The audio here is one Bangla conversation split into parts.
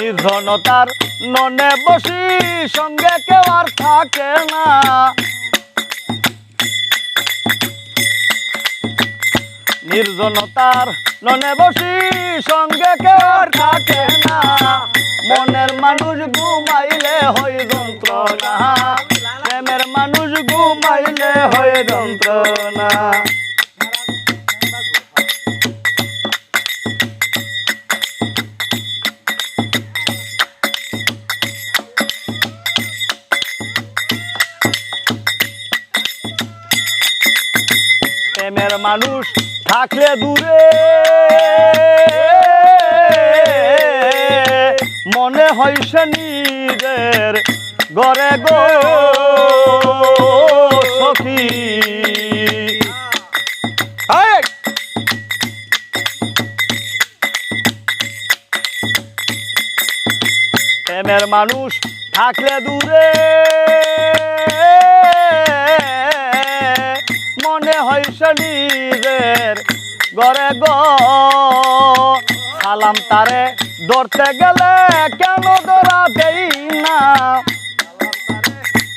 নির্ধনতার ননে বসি, সঙ্গে কেউ আর থাকে না। নির্জনতার ননে বসি, সঙ্গে কেউ আর থাকে না। মনের মানুষ ঘুমাইলে হয় যন্ত্রণা। প্রেমের মানুষ ঘুমাইলে হয় যন্ত্রণা। প্রেমের মানুষ থাকলে দূরে। মনে হয় সে নিজের গড়ে গো প্রেমের মানুষ থাকলে দূরে। হয় সে নিজের গড়ে গ। সালাম তারে ধরতে গেলে কেন ধরা দেই না?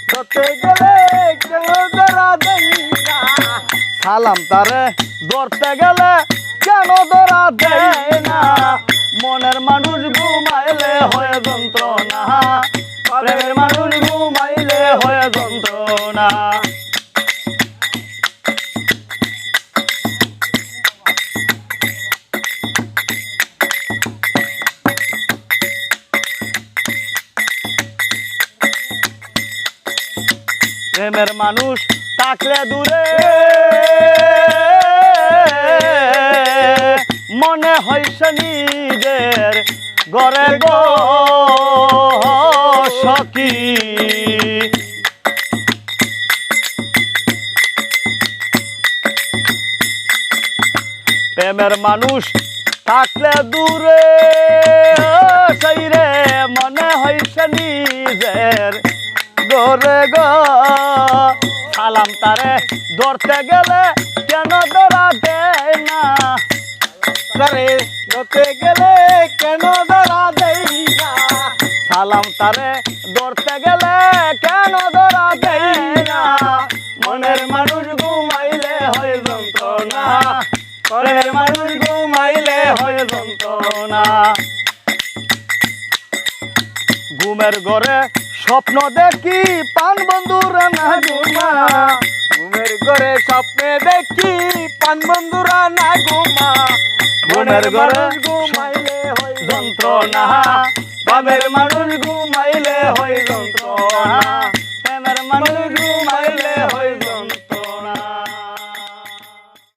ধরতে গেলে কেন ধরা দেই না? সালাম তারে ধরতে গেলে কেন ধরা দেয় না? মনের মানুষ ঘুমাইলে হয়ে যন্ত্রণা। প্রেমের মানুষ ঘুমাইলে হয়ে যন্ত্রণা। প্রেমের মানুষ থাকলে দূরে। মনে হইছে নিজের ঘরে গো সখী প্রেমের মানুষ থাকলে দূরে। সেই রে, মনে হইছে নিজের গরে গ। সালাম তারে, ধরতে গেলে কেন ধরা দেয় না? তারে ধরতে গেলে কেন ধরা দেয় না? সালাম তারে, ধরতে গেলে কেন ধরা দেয় না? মনের মানুষ ঘুমাইলে হয় যন্ত্রণা মনের মানুষ ঘুমাইলে হয় যন্ত্রণা। ঘুমের ঘরে স্বপ্ন দেখি পান বন্ধুরা নাগুমা ঘুমের ঘরে স্বপ্নে দেখি পান বন্ধুরা নাগুমা মনের ঘরে ঘুমাইলে হয় যন্ত্রণা। বামের মানুষ ঘুমাইলে হয় যন্ত্রণা।